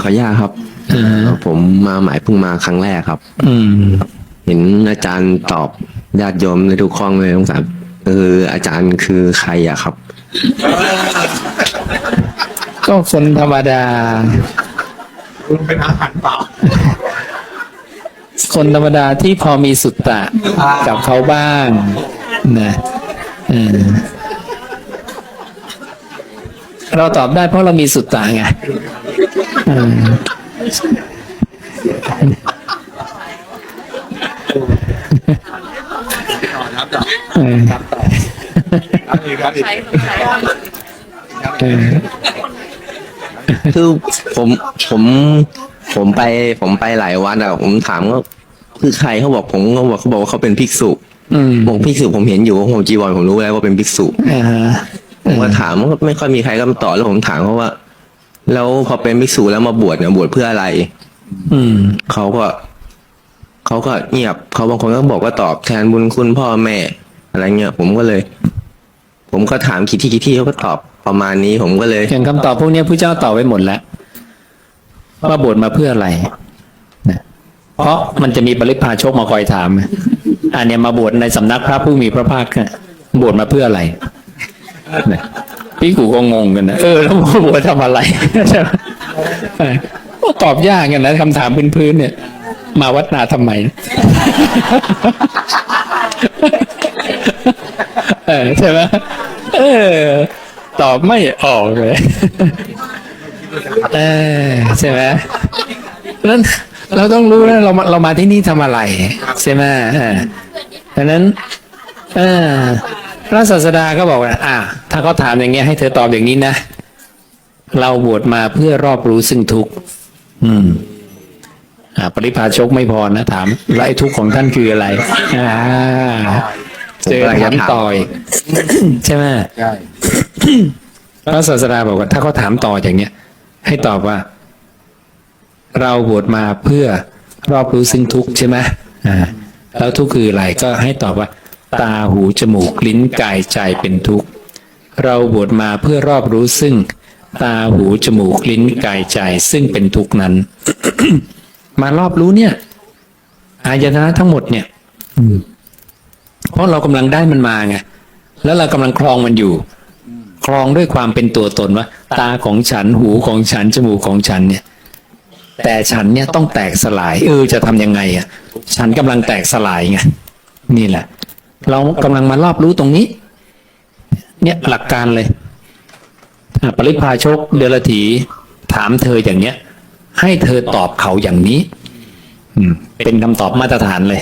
ขออนุญาตครับอ่าผมมาหมายเพิ่งมาครั้งแรกครับ อืม เห็นอาจารย์ตอบญาติโยมในทุกข้องเลยสงสารเอออาจารย์คือใครอะครับ ก็คนธรรมดาเป็นอาหารเปล่า คนธรรมดาที่พอมีสุตตะกับเขาบ้างนะเออ เราตอบได้เพราะเรามีสุตตะไงเออเออครับอีกครับอีกเออคือผมผมผมไปผมไปหลายวัดอะผมถามว่าคือใครเขาบอกผมเขาบอกเขาบอกว่าเขาเป็นภิกษุอืมบอกภิกษุผมเห็นอยู่ว่าผมจีวรผมรู้แล้วว่าเป็นภิกษุอ่าฮะ ผมก็ถามว่าไม่ค่อยมีใครก็มาตอบแล้วผมถามเขาว่า แล้วพอเป็นภิกษุแล้วมาบวชเนี่ยบวชเพื่ออะไร อืมเขาก็เขาก็เงียบเขาบางคนก็บอกว่าตอบแทนบุญคุณพ่อแม่ อะไรเงี้ยผมก็เลย ผมก็ถามคิดที่คิดที่เขาก็ตอบประมาณนี้ ผมก็เลยอย่างคำตอบพวกเนี้ยผู้เจ้าตอบไว้หมดแล้วว่าบวชมาเพื่ออะไรนะเพราะมันจะมีปริพาชกมาคอยถามอันเนี้ยมาบวชในสำนักพระผู้มีพระภาคเนี่ยบวชมาเพื่ออะไรนะ พี่กูก็งงกันนะเออแล้วบวทำอะไรใช่ไหมก็ตอบยากกันนะคำถามพื้นๆเนี่ย มาวัดนาทำไมเออใช่ไหมเออ ตอบไม่ออกเลยเออใช่ไหมนั้นเราต้องรู้นะเรามาเรามาที่นี่ทำอะไร ใช่ไหมเออดังนั้น เออ พระศาสดาก็บอกว่า อ่า ถ้าเขาถามอย่างเงี้ยให้เธอตอบอย่างนี้นะ เราบวชมาเพื่อรอบรู้ซึ่งทุกข์อืม อ่า ปริพาชกไม่พอนะถามแล้วไอ้ทุกข์ของท่านคืออะไร อ่า เจอถามต่อย ใช่ไหมใช่พระศาสดาบอกว่า ถ้าเขาถามต่ออย่างเนี้ย ให้ตอบว่า เราบวชมาเพื่อรอบรู้ซึ่งทุกข์ใช่ไหมอ่า แล้วทุกข์คืออะไรก็ให้ตอบว่า ตาหูจมูกลิ้นกายใจเป็นทุกข์ เราบวชมาเพื่อรอบรู้ซึ่ง ตาหูจมูกลิ้นกายใจซึ่งเป็นทุกข์นั้น มารอบรู้เนี่ย อายตนะทั้งหมดเนี่ยเพราะเรากำลังได้มันมาไงแล้วเรากำลังครองมันอยู่ครองด้วยความเป็นตัวตนว่า ตาของฉันหูของฉันจมูกของฉันเนี่ย แต่ฉันเนี่ยต้องแตกสลาย เออจะทำยังไงอะ ฉันกำลังแตกสลายไงนี่แหละ เรากำลังมารอบรู้ตรงนี้ เนี่ยหลักการเลยอะปริพาชกเดลถีถามเธออย่างเนี้ย ให้เธอตอบเขาอย่างนี้อืมเป็นคำตอบมาตรฐานเลย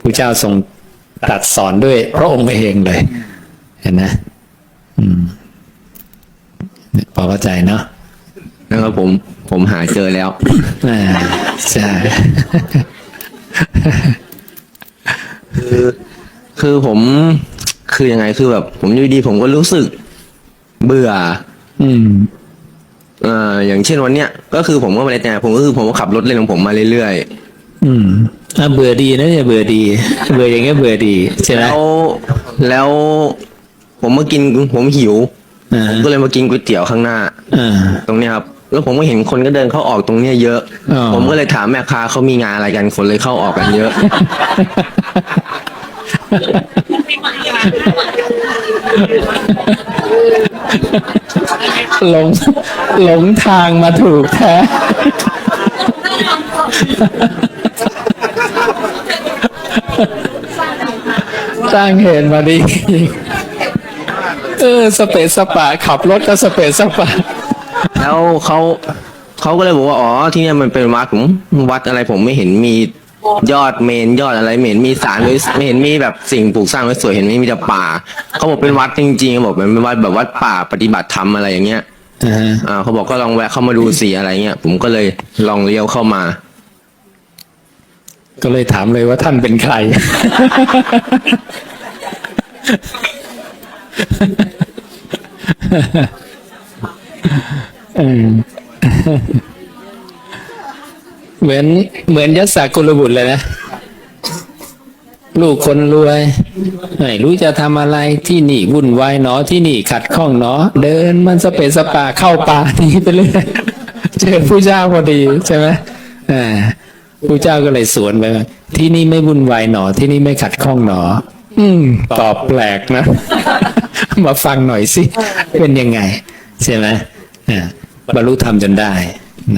พระเจ้าทรงตรัสสอนด้วย พระองค์เองเลย เห็นนะอืมเนี่ยพอเข้าใจเนาะนะครับผม ผมหาเจอแล้วอ่าใช่ คือ คือผมคือยังไงคือแบบ ผมอยู่ดีผมก็รู้สึก เบื่อ อืมเอ่ออย่างเช่นวันเนี้ยก็คือผมก็ไม่ได้แต่ผมก็คือผมก็ขับรถเล่นของผมมาเรื่อยอืมอะเบื่อดีนะเนี่ยเบื่อดี เบื่ออย่างเงี้ยเบื่อดีใช่ๆไหมแล้วแล้ว ผมมากินผมหิวอ่าผมก็เลยมากินก๋วยเตี๋ยวข้างหน้าอ่าตรงเนี้ยครับ แล้วผมก็เห็นคนก็เดินเข้าออกตรงเนี้ยเยอะอ๋อผมก็เลยถามแม่ค้าเขามีงานอะไรกันคนเลยเข้าออกกันเยอะ หลงหลงทางมาถูกแท้ สร้างเหตุมาดี เออ สเปซสปะ ขับรถก็สเปซสปะ แล้วเขาเขาก็เลยบอกว่า อ๋อ ที่นี่มันเป็นวัดผมวัดอะไรผมไม่เห็นมี ยอดเมนยอดอะไรไม่เห็นมีสารไว้ไม่เห็นมีแบบสิ่งปลูกสร้างไว้สวยเห็นไม่มีแต่ป่าเขาบอกเป็นวัดจริงๆเขาบอกมันเป็นวัดแบบวัดป่าปฏิบัติธรรมอะไรอย่างเงี้ยอ่าอ่าเขาบอกก็ลองแวะเข้ามาดูสิอะไรเงี้ยผมก็เลยลองเลี้ยวเข้ามา ก็เลยถามเลยว่าท่านเป็นใครเออ เหมือนเหมือนยัสสากุลบุตรเลยนะ ลูกคนรวยไม่รู้จะทำอะไรที่นี่วุ่นวายเนาะที่นี่ขัดข้องเนาะเดินมันสเปซสปาเข้าป่าหนี้ไปเรื่อยเจอผู้เจ้าพอดีใช่ไหมอ่าผู้เจ้าก็เลยสวนไปที่นี่ไม่วุ่นวายหนอ ที่นี่ไม่ขัดข้องหนอ อืม ตอบแปลกนะ มาฟังหน่อยสิ เป็นยังไง ใช่ไหมอ่าบรรลุธรรมจนได้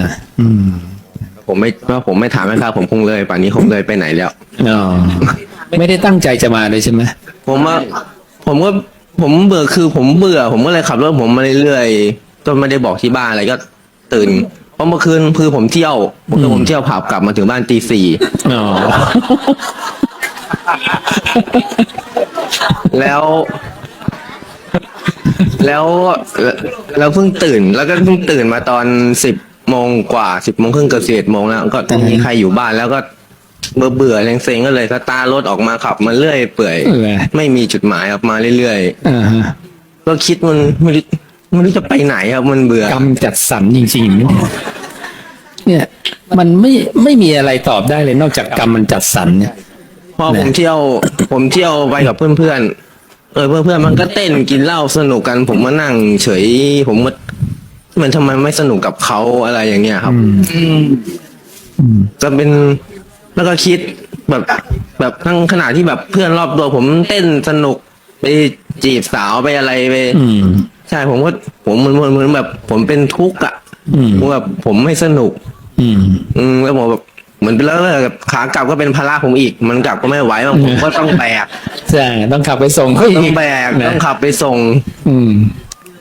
นะอืม ผมไม่ว่าผมไม่ถามนะครับผมคงเลยป่านนี้คงเลยไปไหนแล้ว อ๋อไม่ได้ตั้งใจจะมาเลยใช่ไหมผมว่า ผมก็ผมเบื่อคือผมเบื่อ ผมก็เลยขับรถผมมาเรื่อยๆจนไม่ได้บอกที่บ้านอะไรก็ตื่นเพราะเมื่อคืนคือผมเที่ยวเมื่อคืนผมเที่ยวผับกลับมาถึงบ้านตีสี่อ๋อแล้ว แล้วแล้วเพิ่งตื่น แล้วก็เพิ่งตื่นมาตอนสิบ โมงกว่าสิบโมงครึ่งเกือบสิบเอ็ดโมงแล้ว ก็ไม่มีใครอยู่บ้านแล้วก็เบื่อเบื่อๆเซ็งๆก็เลยก็ตาร์ทรถออกมาขับมาเรื่อยเปื่อย เออไม่มีจุดหมายออกมาเรื่อยอ่าฮะๆ ก็คิดมันไม่รู้ไม่รู้จะไปไหนครับมันเบื่อ กรรมจัดสรรจริงๆเนี่ยเนี่ยมันไม่ไม่มีอะไรตอบได้เลยนอกจากกรรมมันจัดสรรเนี่ย พอผมเที่ยว ผมเที่ยวไปกับเพื่อนๆ เออเพื่อนๆ มันก็เต้นกินเหล้าสนุกกัน ผมมานั่งเฉย ผมว่า มันทำไมไม่สนุกกับเขาอะไรอย่างเงี้ยครับจะเป็นแล้วก็คิดแบบแบบทั้งขณะที่แบบเพื่อนรอบตัวผมเต้นสนุกไปจีบสาวไปอะไรไปอืม ใช่ผมก็ผมเหมือนเหมือนเหมือนแบบ ผมเป็นทุกข์อะอืม ผมแบบผมไม่สนุก อืม อืมแล้วผมแบบเหมือนแล้วแบบขากลับก็เป็นภาระผมอีก มันกลับก็ไม่ไหวบางผมก็ต้องแบกใช่ ต้องขับไปส่งเขาต้ออีงกแบกนะต้องขับไปส่ง อืม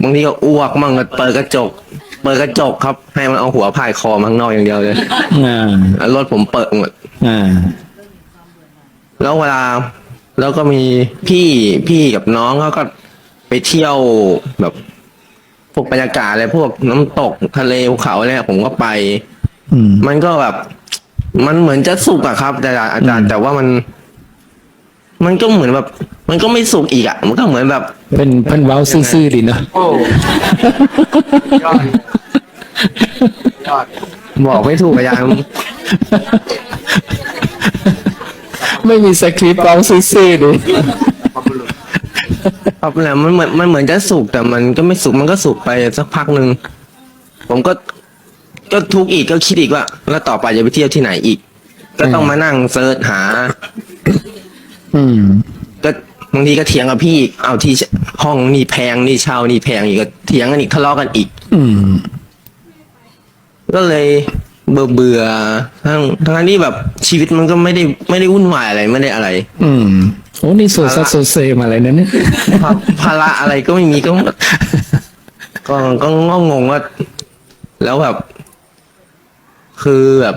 บางทีก็อ้วกมั่งก็เปิดกระจก เปิดกระจกครับ ให้มันเอาหัวพายคอมาข้างนอกอย่างเดียวเลยอ่าแล้วรถผมเปิดหมดอ่าแล้วเวลาแล้วก็มีพี่พี่กับน้องเขาก็ไปเที่ยวแบบพวกบรรยากาศอะไรพวกน้ำตกทะเลภูเขาเนี่ยผมก็ไป อืมมันก็แบบ มันเหมือนจะสุกอะครับ แต่อาจารย์แต่ว่ามัน มันก็เหมือนแบบ มันก็ไม่สุกอีกอะมันก็เหมือนแบบเป็นเพิ่นเว้าซื่อๆดีเนาะโอ้ยอดยอดบอกไม่ถูกอาจารย์ไม่มีสคริปต์เว้าซื่อๆดีขอบคุณลุงครับแล้วมันเหมือนมันเหมือนจะสุกแต่มันก็ไม่สุกมันก็สุกไปสักพักหนึ่งผมก็ก็ทุกข์อีกก็คิดอีกว่า แล้วต่อไปจะไปเที่ยวที่ไหนอีก ก็ต้องมานั่งเซิร์ชหา อืม ก็บางทีก็เถียงกับพี่อีกเอาที่ห้องนี่แพงนี่เช่านี่แพงอีกก็เถียงกันอีกทะเลาะกันอีก อืม ก็เลยเบื่อเบื่อๆทั้งทั้งที่แบบชีวิตมันก็ไม่ได้ไม่ได้วุ่นวายอะไรไม่ได้อะไร อืมโอ้นี่โซซัสโซเซมาอะไรนะเนี่ยภาภาระอะไรก็ไม่มีก็ก็ก็งงงว่า แล้วแบบ คือแบบ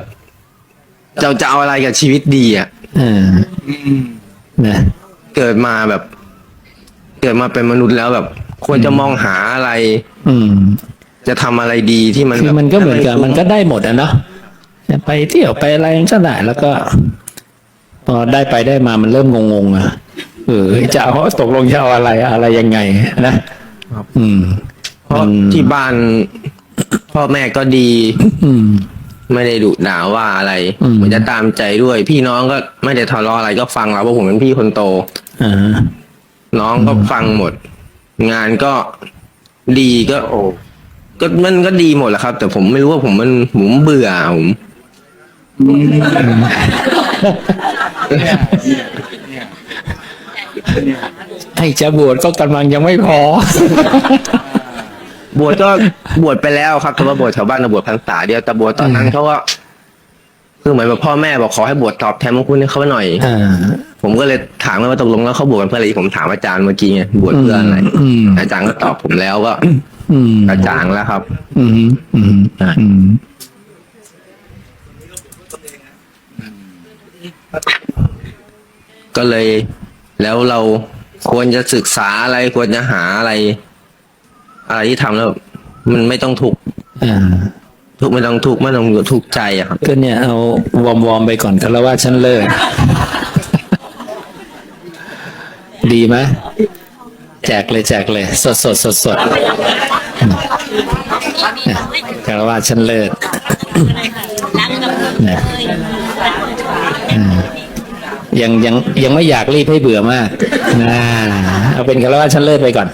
เราจะเอาอะไรกับชีวิตดีอะอ่าอืม นะเกิดมาแบบ เกิดมาเป็นมนุษย์แล้วแบบ ควรจะมองหาอะไร อืม จะทำอะไรดีที่มันคือแบบมันก็เหมือนกับให้มันก็ได้หมดอะเนาะไปเที่ยวไปอะไรก็ได้แล้วก็ พอได้ไปได้มามันเริ่มงงๆอะเออจะเอาตกลงจะเอาอะไรอะไรยังไงนะอืม เพราะอืมที่บ้านพ่อแม่ก็ดี อืม ไม่ได้ดุด่าว่าอะไรอืม เหมือนจะตามใจด้วย พี่น้องก็ไม่ได้ทะเลาะอะไรก็ฟังเราเพราะผมเป็นพี่คนโต อ่า น้องก็ฟังหมด งานก็ดีก็โอ้ก็มันก็ดีหมดแหละครับ แต่ผมไม่รู้ว่าผมมันผมเบื่อผมเนี่ยเนี่ยเนี่ยไอ้จะบวชก็กำลังยังไม่พอ บวชก็บวชไปแล้วครับแต่ว่าบวชแถวบ้านเราบวชพรรษาเดียวแต่บวชตอนนั้นเขาว่าคือเหมือนแบบพ่อแม่บอกขอให้บวชตอบแทนพระคุณให้เขาหน่อยอ่าผมก็เลยถามว่าตกลงแล้วเขาบวชกันเพื่ออะไรผมถามอาจารย์เมื่อกี้ไงบวชเพื่ออะไรอืมอาจารย์ก็ตอบผมแล้วก็อืมกระจ่างแล้วครับ อืมอืมอืมก็เลยแล้วเราควรจะศึกษาอะไรควรจะหาอะไร อะไรที่ทำแล้วมันไม่ต้องถูกข์อ่า ทุกข์ไม่ต้องทุกข์ไม่ต้องทุกข์ใจอะครับ ก็เนี่ยเอาวอร์มวอร์มๆไปก่อนกันแล้วว่าฉันเลิกดีไหมแจกเลยแจกเลย สดสดสดสดกันแล้วว่าฉันเลิกเนี่ยอืมยังยังยังไม่อยากรีบให้เบื่อมากนะเอาเป็นกันแล้วว่าฉันเลิกไปก่อน